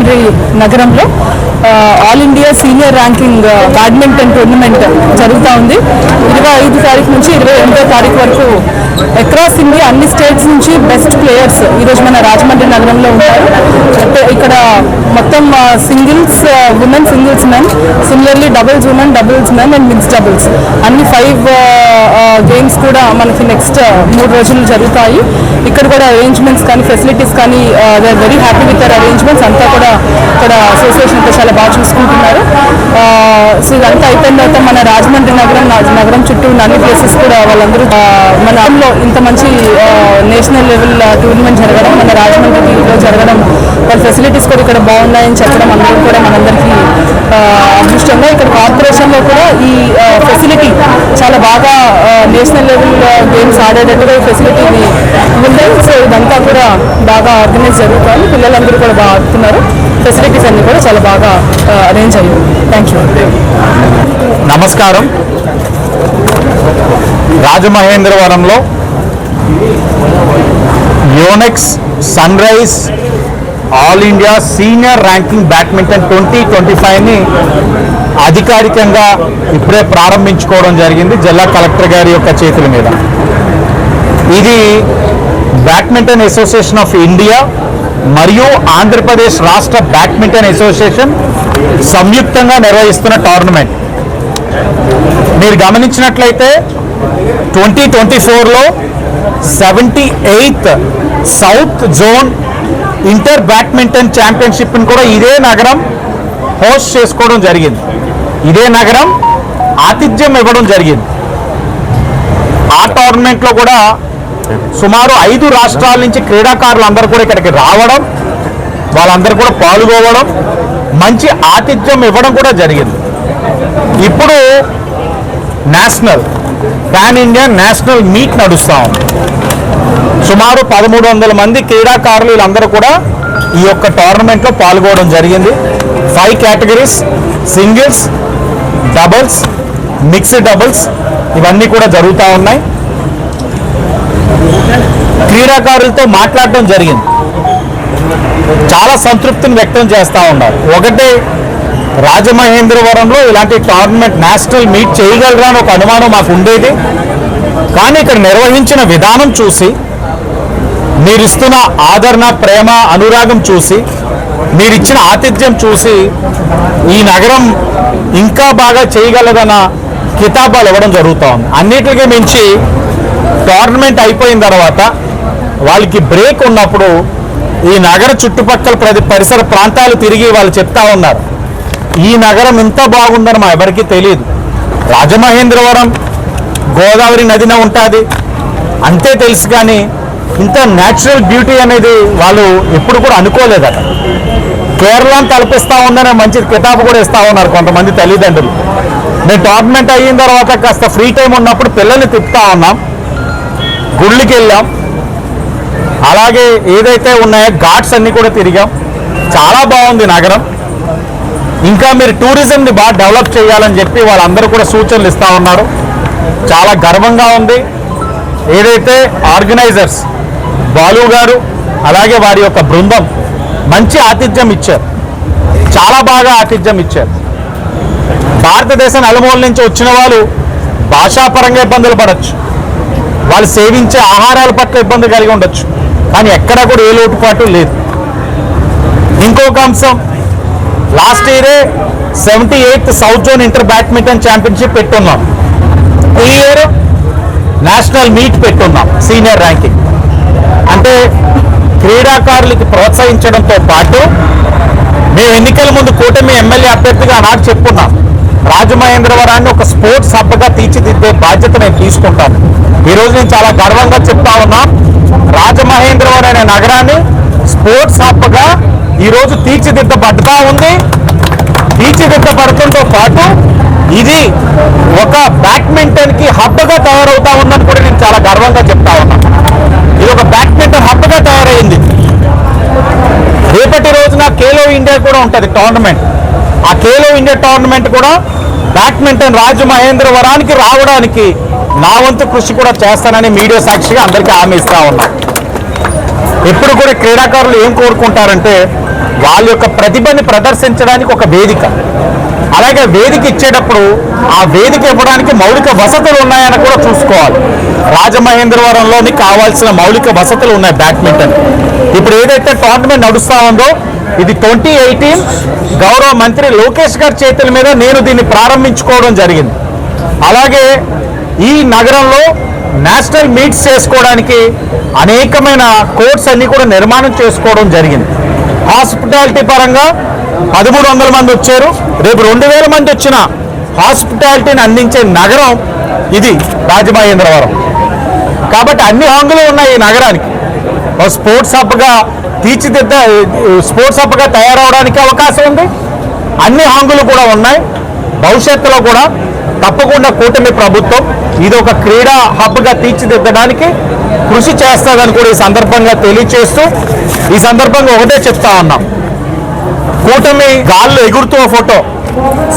రాజమండ్రి నగరంలో all India senior ranking badminton tournament జరుగుతూ ఉంది. ఇరవై ఐదు తారీఖు నుంచి ఇరవై ఎనిమిదో తారీఖు వరకు అక్రాస్ ఇండియా అన్ని స్టేట్స్ నుంచి బెస్ట్ ప్లేయర్స్ ఈరోజు మన రాజమండ్రి నగరంలో ఉన్నారు. ఇక్కడ మొత్తం singles women singles men similarly doubles women doubles men and mix doubles అన్ని ఫైవ్ గేమ్స్ కూడా మనకి నెక్స్ట్ మూడు రోజులు జరుగుతాయి. ఇక్కడ కూడా అరేంజ్మెంట్స్ కానీ ఫెసిలిటీస్ కానీ they are very happy with their arrangements అంతా కూడా ఇక్కడ అసోసియేషన్ చాలా బాగా చూసుకుంటున్నారు. సో ఇదంతా అయిపోయిన తర్వాత మన రాజమండ్రి నగరం నగరం చుట్టూ ఉన్న అన్ని ప్లేసెస్ కూడా వాళ్ళందరూ మన లో ఇంత మంచి నేషనల్ లెవెల్ టూర్నమెంట్ జరగడం మన రాజమండ్రిలో జరగడం వాళ్ళ ఫెసిలిటీస్ కూడా ఇక్కడ బాగున్నాయని చెప్పడం అందరూ కూడా మనందరికీ కార్పొరేషన్లో కూడా ఈ ఫెసిలిటీ చాలా బాగా నేషనల్ లెవెల్ గేమ్స్ ఆడేటట్టుగా ఈ ఫెసిలిటీ ఉంది. సో ఇదంతా కూడా బాగా ఆర్గనైజ్ జరుగుతుంది. పిల్లలందరూ కూడా బాగా ఆడుతున్నారు. ఫెసిలిటీస్ అన్ని కూడా చాలా బాగా అరేంజ్ అయ్యాయి. థ్యాంక్ యూ నమస్కారం. రాజమహేంద్రవరంలో Yonex Sunrise all India senior ranking badminton twenty twenty ఫైవ్ని అధికారికంగా ఇప్పుడే ప్రారంభించుకోవడం జరిగింది జిల్లా కలెక్టర్ గారి యొక్క చేతుల మీద. ఇది బ్యాడ్మింటన్ అసోసియేషన్ ఆఫ్ ఇండియా మరియు ఆంధ్రప్రదేశ్ రాష్ట్ర బ్యాడ్మింటన్ అసోసియేషన్ సంయుక్తంగా నిర్వహిస్తున్న టోర్నమెంట్. మీరు గమనించినట్లయితే ట్వంటీ ట్వంటీ ఫోర్లో seventy eighth south zone inter badminton ఛాంపియన్షిప్ని కూడా ఇదే నగరం హోస్ట్ చేసుకోవడం జరిగింది. ఇదే నగరం ఆతిథ్యం ఇవ్వడం జరిగింది. ఆ టోర్నమెంట్లో కూడా సుమారు ఐదు రాష్ట్రాల నుంచి క్రీడాకారులు అందరూ కూడా ఇక్కడికి రావడం వాళ్ళందరూ కూడా పాల్గొవడం మంచి ఆతిథ్యం ఇవ్వడం కూడా జరిగింది. ఇప్పుడు national pan India national meet నడుస్తూ ఉంది. సుమారు పదమూడు వందల మంది క్రీడాకారులు వీళ్ళందరూ కూడా ఈ యొక్క టోర్నమెంట్లో పాల్గొనడం జరిగింది. Five categories singles doubles mixed doubles ఇవన్నీ కూడా జరుగుతూ ఉన్నాయి. క్రీడాకారులతో మాట్లాడటం జరిగింది. చాలా సంతృప్తిని వ్యక్తం చేస్తూ ఉన్నారు. ఒకటే రాజమహేంద్రవరంలో ఇలాంటి టోర్నమెంట్ నేషనల్ మీట్ చేయగలరా అని ఒక అనుమానం మాకు ఉండేది. కానీ ఇక్కడ నిర్వహించిన విధానం చూసి మీరు ఇస్తున్న ఆదరణ ప్రేమ అనురాగం చూసి మీరిచ్చిన ఆతిథ్యం చూసి ఈ నగరం ఇంకా బాగా చేయగలదన్న కితాబాలు ఇవ్వడం జరుగుతూ ఉంది. అన్నిటికీ మించి టోర్నమెంట్ అయిపోయిన తర్వాత వాళ్ళకి బ్రేక్ ఉన్నప్పుడు ఈ నగర చుట్టుపక్కల ప్రతి పరిసర ప్రాంతాలు తిరిగి వాళ్ళు చెప్తా ఉన్నారు. ఈ నగరం ఇంత బాగుందని మా ఎవరికీ తెలియదు. రాజమహేంద్రవరం గోదావరి నదిన ఉంటుంది. అంతే తెలుసు కానీ ఇంత న్యాచురల్ బ్యూటీ అనేది వాళ్ళు ఎప్పుడు కూడా అనుకోలేదట. కేరళను తలపిస్తా ఉందనే మంచి కితాబు కూడా ఇస్తా ఉన్నారు కొంతమంది తల్లిదండ్రులు. నేను టోర్నమెంట్ అయిన తర్వాత కాస్త ఫ్రీ టైం ఉన్నప్పుడు పిల్లల్ని తిప్పుతా ఉన్నాం. గుళ్ళకి వెళ్ళాం. అలాగే ఏదైతే ఉన్నాయో ఘాట్స్ అన్నీ కూడా తిరిగాం. చాలా బాగుంది నగరం. ఇంకా మీరు టూరిజంని బాగా డెవలప్ చేయాలని చెప్పి వాళ్ళందరూ కూడా సూచనలు ఇస్తూ ఉన్నారు. చాలా గర్వంగా ఉంది. ఏదైతే ఆర్గనైజర్స్ బాలు గారు అలాగే వారి యొక్క బృందం మంచి ఆతిథ్యం ఇచ్చారు. చాలా బాగా ఆతిథ్యం ఇచ్చారు. భారతదేశం నలుమూల నుంచి వచ్చిన వాళ్ళు భాషాపరంగా ఇబ్బందులు పడవచ్చు వాళ్ళు సేవించే ఆహారాల పట్ల ఇబ్బంది కలిగి ఉండొచ్చు. కానీ ఎక్కడా కూడా ఏ లోటుపాటు లేదు. ఇంకొక అంశం లాస్ట్ ఇయరే seventy eighth south zone inter badminton championship పెట్టున్నాం. ఈ ఇయర్ నేషనల్ మీట్ పెట్టున్నాం సీనియర్ ర్యాంకింగ్. అంటే క్రీడాకారులకి ప్రోత్సహించడంతో పాటు మేము ఎన్నికల ముందు కూటమి ఎమ్మెల్యే అభ్యర్థిగా ఆనాడు చెప్పుకున్నాం. రాజమహేంద్రవరాన్ని ఒక స్పోర్ట్స్ హబ్గా తీర్చిదిద్దే బాధ్యత నేను తీసుకుంటాను ఈరోజు నేను చాలా గర్వంగా చెప్తా ఉన్నా రాజమహేంద్రవరం అనే నగరాన్ని స్పోర్ట్స్ హబ్గా ఈరోజు తీర్చిదిద్దబడ్డా ఉంది. తీర్చిదిద్దబడటంతో పాటు ఇది ఒక బ్యాడ్మింటన్కి హబ్గా తయారవుతా ఉందని కూడా నేను చాలా గర్వంగా చెప్తా ఉన్నాను ఇది ఒక బ్యాడ్మింటన్ హబ్గా తయారైంది. రేపటి రోజున ఖేలో ఇండియా కూడా ఉంటుంది టోర్నమెంట్. ఆ ఖేలో ఇండియా టోర్నమెంట్ కూడా బ్యాడ్మింటన్ రాజమహేంద్రవరానికి రావడానికి నా వంతు కృషి కూడా చేస్తానని మీడియా సాక్షిగా అందరికీ హామీ ఇస్తా ఉన్నా. ఎప్పుడు కూడా క్రీడాకారులు ఏం కోరుకుంటారంటే వాళ్ళ యొక్క ప్రతిభని ప్రదర్శించడానికి ఒక వేదిక. అలాగే వేదిక ఇచ్చేటప్పుడు ఆ వేదిక ఇవ్వడానికి మౌలిక వసతులు ఉన్నాయని కూడా చూసుకోవాలి. రాజమహేంద్రవరంలోని కావాల్సిన మౌలిక వసతులు ఉన్నాయి బ్యాడ్మింటన్. ఇప్పుడు ఏదైతే టోర్నమెంట్ నడుస్తూ ఉందో ఇది ట్వంటీ ఎయిటీన్ గౌరవ మంత్రి లోకేష్ గారి చేతుల మీద నేను దీన్ని ప్రారంభించుకోవడం జరిగింది. అలాగే ఈ నగరంలో నేషనల్ మీట్స్ చేసుకోవడానికి అనేకమైన కోర్ట్స్ అన్ని కూడా నిర్మాణం చేసుకోవడం జరిగింది. హాస్పిటాలిటీ పరంగా పదమూడు వందల మంది వచ్చారు. రేపు రెండు వేల మంది వచ్చిన హాస్పిటాలిటీని అందించే నగరం ఇది రాజమహేంద్రవరం. కాబట్టి అన్ని హంగులు ఉన్నాయి ఈ నగరానికి. స్పోర్ట్స్ హబ్గా తీర్చిదిద్ద స్పోర్ట్స్ హబ్గా తయారవడానికి అవకాశం ఉంది. అన్ని హాంగులు కూడా ఉన్నాయి. భవిష్యత్తులో కూడా తప్పకుండా కూటమి ప్రభుత్వం ఇది ఒక క్రీడా హబ్గా తీర్చిదిద్దడానికి కృషి చేస్తుందని కూడా ఈ సందర్భంగా తెలియచేస్తూ ఈ సందర్భంగా ఒకటే చెప్తా ఉన్నాం. కూటమి గాల్లో ఎగురుతూ ఫోటో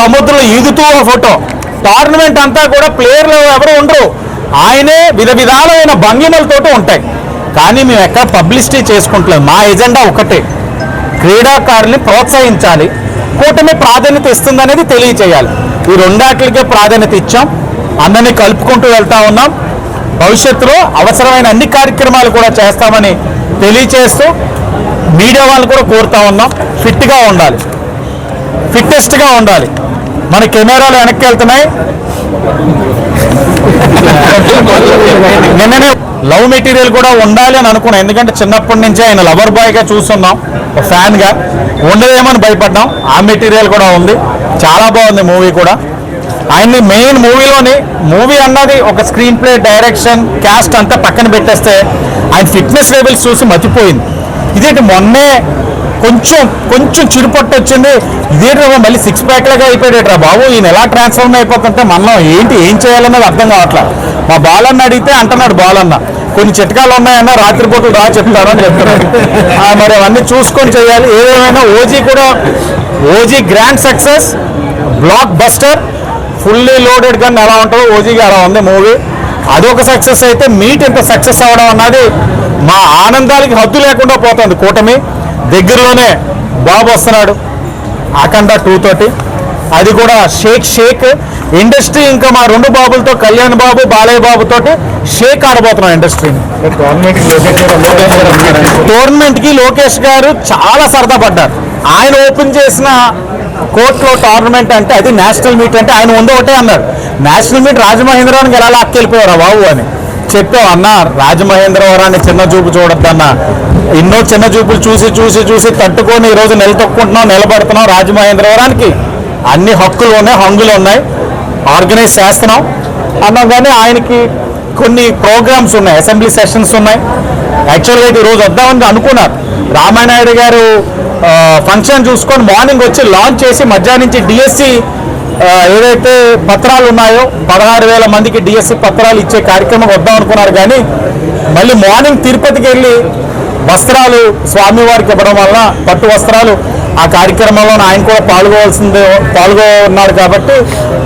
సముద్రంలో ఈదుతూ ఫోటో. టోర్నమెంట్ అంతా కూడా ప్లేయర్లు ఎవరు ఉండరు. ఆయనే విధ విధాలైన భంగిమలతోటి ఉంటాయి. కానీ మేము ఎక్కడ పబ్లిసిటీ చేసుకుంటలేము. మా ఎజెండా ఒకటే. క్రీడాకారుల్ని ప్రోత్సహించాలి. కూటమి ప్రాధాన్యత ఇస్తుందనేది తెలియచేయాలి. ఈ రెండాట్లకే ప్రాధాన్యత ఇచ్చాం. అందరినీ కలుపుకుంటూ వెళ్తా ఉన్నాం. భవిష్యత్తులో అవసరమైన అన్ని కార్యక్రమాలు కూడా చేస్తామని తెలియచేస్తూ మీడియా వాళ్ళు కూడా కోరుతా ఉన్నాం ఫిట్గా ఉండాలి. ఫిట్టెస్ట్గా ఉండాలి. మన కెమెరాలు వెనక్కి వెళ్తున్నాయి. నిన్ననే లవ్ మెటీరియల్ కూడా ఉండాలి అని అనుకున్నాం. ఎందుకంటే చిన్నప్పటి నుంచి ఆయన లవర్ బాయ్గా చూస్తున్నాం ఒక ఫ్యాన్గా ఉండదేమని భయపడ్డాం. ఆ మెటీరియల్ కూడా ఉంది. చాలా బాగుంది మూవీ కూడా. ఆయన్ని మెయిన్ మూవీలోని మూవీ అన్నది ఒక స్క్రీన్ ప్లే డైరెక్షన్ క్యాస్ట్ అంతా పక్కన పెట్టేస్తే ఆయన ఫిట్నెస్ లెవెల్స్ చూసి మతిపోయింది. ఇదేంటి మొన్నే కొంచెం కొంచెం చిరుపట్టు వచ్చింది. ఇదేంటి మళ్ళీ సిక్స్ ప్యాక్లాగా అయిపోయాడేట్రా బాబు? ఈయన ఎలా ట్రాన్స్ఫార్మ్ అయిపోతుంటే మనం ఏంటి ఏం చేయాలన్నది అర్థం కావట్లా. మా బాలన్న అడిగితే అంటున్నాడు బాలన్న కొన్ని చిట్కాలు ఉన్నాయన్న రాత్రిపూటలు రా చెప్తాడు అని చెప్తున్నాడు. మరి అవన్నీ చూసుకొని చేయాలి. ఏదేమైనా ఓజీ కూడా OG grand success blockbuster fully loaded gun ఎలా ఉంటుందో ఓజీగా అలా ఉంది మూవీ అదొక సక్సెస్ అయితే మీట్ ఇంత సక్సెస్ అవ్వడం అన్నది మా ఆనందానికి హద్దు లేకుండా పోతుంది కూటమి. దగ్గరలోనే బాబు వస్తున్నాడు అఖండ టూ తోటి అది కూడా షేక్ షేక్. ఇండస్ట్రీ ఇంకా మా రెండు బాబులతో కళ్యాణ్ బాబు బాలయ్య బాబు తోటి షేక్ ఆడబోతున్నాం ఇండస్ట్రీని. టోర్నమెంట్కి లోకేష్ గారు చాలా సరదా పడ్డారు. ఆయన ఓపెన్ చేసిన కోర్టులో టోర్నమెంట్ అంటే అది నేషనల్ మీట్ అంటే ఆయన ఉందో ఒకటే అన్నారు. నేషనల్ మీట్ రాజమహేంద్రవరానికి ఎలా లాక్కెళ్ళిపోయారా? బాబు అని చెప్పావు అన్న. రాజమహేంద్రవరాన్ని చిన్న చూపు చూడొద్దన్న. ఎన్నో చిన్న చూపులు చూసి చూసి చూసి తట్టుకొని ఈరోజు నిలతొక్కుంటున్నాం నిలబడుతున్నాం రాజమహేంద్రవరానికి అన్ని హక్కులు ఉన్నాయి హంగులు ఉన్నాయి. ఆర్గనైజ్ చేస్తున్నాం. అన్నా కానీ ఆయనకి కొన్ని ప్రోగ్రామ్స్ ఉన్నాయి అసెంబ్లీ సెషన్స్ ఉన్నాయి. యాక్చువల్గా అయితే ఈరోజు వద్దామని అనుకున్నారు. రామానాయుడు గారు ఫంక్షన్ చూసుకొని మార్నింగ్ వచ్చి లాంచ్ చేసి మధ్యాహ్నం నుంచి డిఎస్సి ఏదైతే పత్రాలు ఉన్నాయో పదహారు వేల మందికి డిఎస్సి పత్రాలు ఇచ్చే కార్యక్రమం వద్దాం అనుకున్నారు కానీ మళ్ళీ మార్నింగ్ తిరుపతికి వెళ్ళి వస్త్రాలు స్వామివారికి ఇవ్వడం వలన పట్టు వస్త్రాలు ఆ కార్యక్రమంలో ఆయన కూడా పాల్గొవాల్సిందే పాల్గొన్నాడు కాబట్టి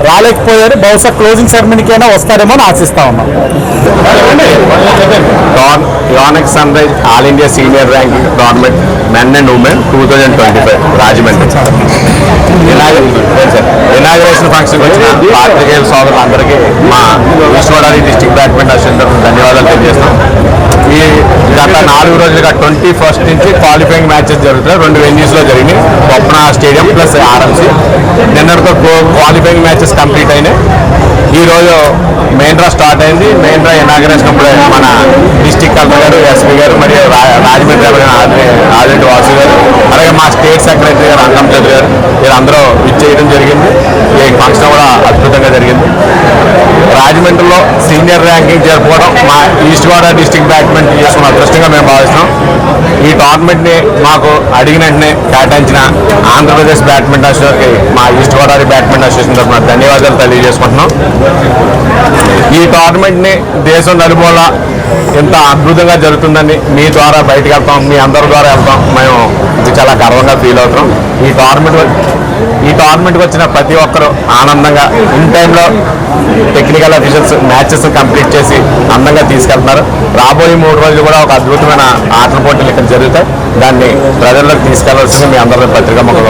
రాలేకపోయారు. బహుశా క్లోజింగ్ సెరమనీకైనా వస్తారేమో అని ఆశిస్తా ఉన్నాం. Don Yonex Sunrise all India senior ranking tournament men and women two thousand twenty five Rajahmundry inauguration function వచ్చిన పాత్రికేయుల సోదరులందరికీ మా ఈస్ట్ డిస్టిక్ బ్యాడ్మింటన్ అసోసియేషన్ ధన్యవాదాలు తెలియజేస్తాం ఈ గత నాలుగు రోజులుగా ట్వంటీ ఫస్ట్ నుంచి క్వాలిఫైయింగ్ మ్యాచెస్ జరుగుతున్నాయి. రెండు వెన్యూస్లో జరిగినాయి. బొప్పన స్టేడియం ప్లస్ ఆర్ఎంసీ నిన్నటితో క్వాలిఫైయింగ్ మ్యాచెస్ కంప్లీట్ అయినాయి. ఈ రోజు మెయిన్ డ్రా స్టార్ట్ అయింది. మెయిన్ డ్రా ఇనాగరేషన్ అప్పుడు మన డిస్టిక్ కలెక్టర్ గారు ఎస్పీ గారు మరియు రా- రాజమండ్రి ఎమ్మెల్యే ఆదిరెడ్డి వాసు గారు అలాగే మా స్టేట్ సెక్రటరీ గారు అంకం చౌదరి గారు వీరందరూ ఇచ్చేయడం జరిగింది. ఈ ఫంక్షన్ రాజమండ్రిలో సీనియర్ ర్యాంకింగ్ జరుపుకోవడం మా ఈస్ట్ గోదావరి డిస్టిక్ బ్యాడ్మింటన్ చేసుకున్న అదృష్టంగా మేము భావిస్తున్నాం. ఈ టోర్నమెంట్ని మాకు అడిగిన వెంటనే కేటాయించిన ఆంధ్రప్రదేశ్ బ్యాడ్మింటన్ అసోసియేషన్కి మా ఈస్ట్ గోదావరి బ్యాడ్మింటన్ అసోసియేషన్ తరఫున ధన్యవాదాలు తెలియజేసుకుంటున్నాం. ఈ టోర్నమెంట్ని దేశం నలుమూల ఎంత అద్భుతంగా జరుగుతుందని మీ ద్వారా బయటకు వెళ్తాం మీ అందరి ద్వారా వెళ్తాం. మేము ఇది చాలా గర్వంగా ఫీల్ అవుతాం ఈ టోర్నమెంట్ ఈ టోర్నమెంట్కి వచ్చిన ప్రతి ఒక్కరూ ఆనందంగా ఇన్ టైంలో టెక్నికల్ అఫీషియల్స్ మ్యాచెస్ కంప్లీట్ చేసి అందంగా తీసుకెళ్తున్నారు. రాబోయే మూడు రోజులు కూడా ఒక అద్భుతమైన ఆటల పోటీలు ఇక్కడ జరుగుతాయి. దాన్ని ప్రజల్లోకి తీసుకెళ్ళాల్సింది మీ అందరూ పత్రికా ముఖం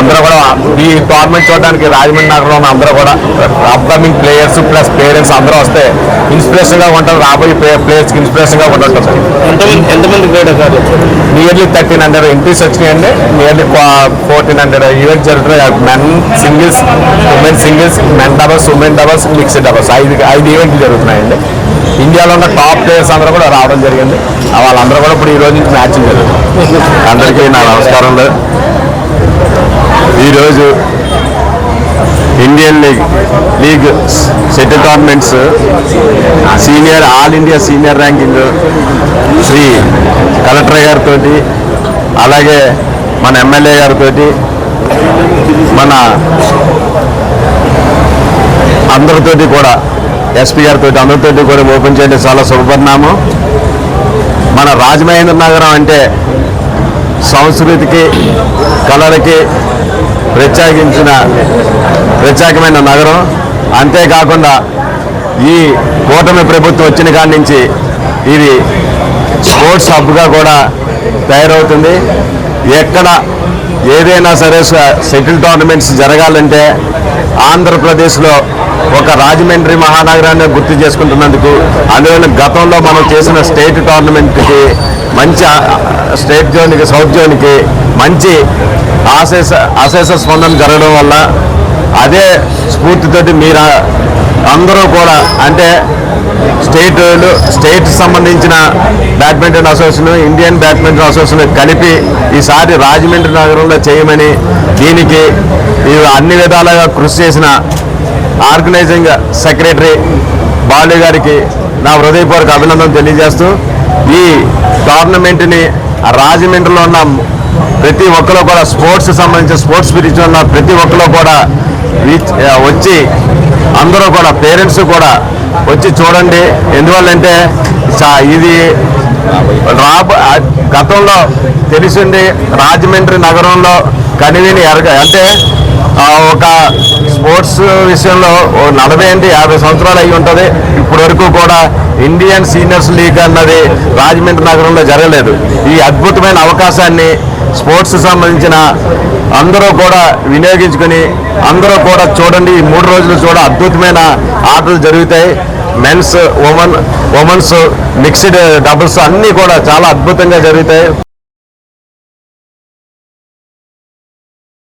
అందరూ కూడా ఈ టోర్నమెంట్ చూడడానికి రాజమండ్రి నగరంలో ఉన్న అందరూ కూడా అప్కమింగ్ ప్లేయర్స్ ప్లస్ పేరెంట్స్ అందరూ వస్తే ఇన్స్పిరేషన్గా ఉంటారు. రాబోయే ప్లేయర్స్కి ఇన్స్పిరేషన్గా ఉంటుంటారు నియర్లీ థర్టీన్ హండ్రెడ్ ఎంట్రీస్ వచ్చినాయండి. నియర్లీ ఫోర్టీన్ హండ్రెడ్ ఈవెంట్ జరుగుతున్నాయి men singles women singles men doubles women doubles mixed doubles ఐదు ఐదు ఈవెంట్లు జరుగుతున్నాయండి. ఇండియాలో ఉన్న టాప్ ప్లేయర్స్ అందరూ కూడా రావడం జరిగింది. వాళ్ళందరూ కూడా ఇప్పుడు ఈ రోజు నుంచి మ్యాచ్ జరుగుతుంది అందరికీ నా నమస్కారంలో ఈరోజు Indian league league settle tournaments senior all India senior ranking Shri collector గారితో అలాగే మన ఎమ్మెల్యే గారితో మన అందరితోటి కూడా ఎస్పీ గారితో అందరితోటి కూడా ఓపెన్ చేయడం చాలా శుభపరిణామం. మన రాజమహేంద్ర నగరం అంటే సంస్కృతికి కళలకి ప్రత్యేకించిన ప్రత్యేకమైన నగరం. అంతేకాకుండా ఈ కూటమి ప్రభుత్వం వచ్చిన కాడి నుంచి ఇది స్పోర్ట్స్ హబ్గా కూడా తయారవుతుంది. ఎక్కడ ఏదైనా సరే సెటిల్ టోర్నమెంట్స్ జరగాలంటే ఆంధ్రప్రదేశ్లో ఒక రాజమండ్రి మహానగరాన్ని గుర్తు చేసుకుంటున్నందుకు అందువల్ల గతంలో మనం చేసిన స్టేట్ టోర్నమెంట్కి మంచి స్టేట్ జోన్కి సౌత్ జోన్కి మంచి ఆశేష ఆశేష స్పందన జరగడం వల్ల అదే స్ఫూర్తితోటి మీరు అందరూ కూడా అంటే స్టేట్ స్టేట్ సంబంధించిన badminton association Indian badminton association కలిపి ఈసారి రాజమండ్రి నగరంలో చేయమని దీనికి అన్ని విధాలుగా కృషి చేసిన ఆర్గనైజింగ్ సెక్రటరీ బాలు గారికి నా హృదయపూర్వక అభినందన తెలియజేస్తూ ఈ టోర్నమెంట్ని రాజమండ్రిలో ఉన్న ప్రతి ఒక్కరు కూడా స్పోర్ట్స్ సంబంధించిన స్పోర్ట్స్ స్పిరిచువల్ ఉన్న ప్రతి ఒక్కరు కూడా వచ్చి అందరూ కూడా పేరెంట్స్ కూడా వచ్చి చూడండి. ఎందువల్లంటే ఇది రాబ గతంలో తెలిసింది రాజమండ్రి నగరంలో కనివిని ఎరగ అంటే ఒక స్పోర్ట్స్ విషయంలో నలభై అంటే యాభై సంవత్సరాలు అయి ఉంటుంది. ఇప్పటి వరకు కూడా ఇండియన్ సీనియర్స్ లీగ్ అన్నది రాజమండ్రి నగరంలో జరగలేదు. ఈ అద్భుతమైన అవకాశాన్ని స్పోర్ట్స్ సంబంధించిన అందరూ కూడా వినియోగించుకొని అందరూ కూడా చూడండి. ఈ మూడు రోజులు చూడ అద్భుతమైన ఆటలు జరుగుతాయి. Men's women women's mixed doubles అన్నీ కూడా చాలా అద్భుతంగా జరుగుతాయి.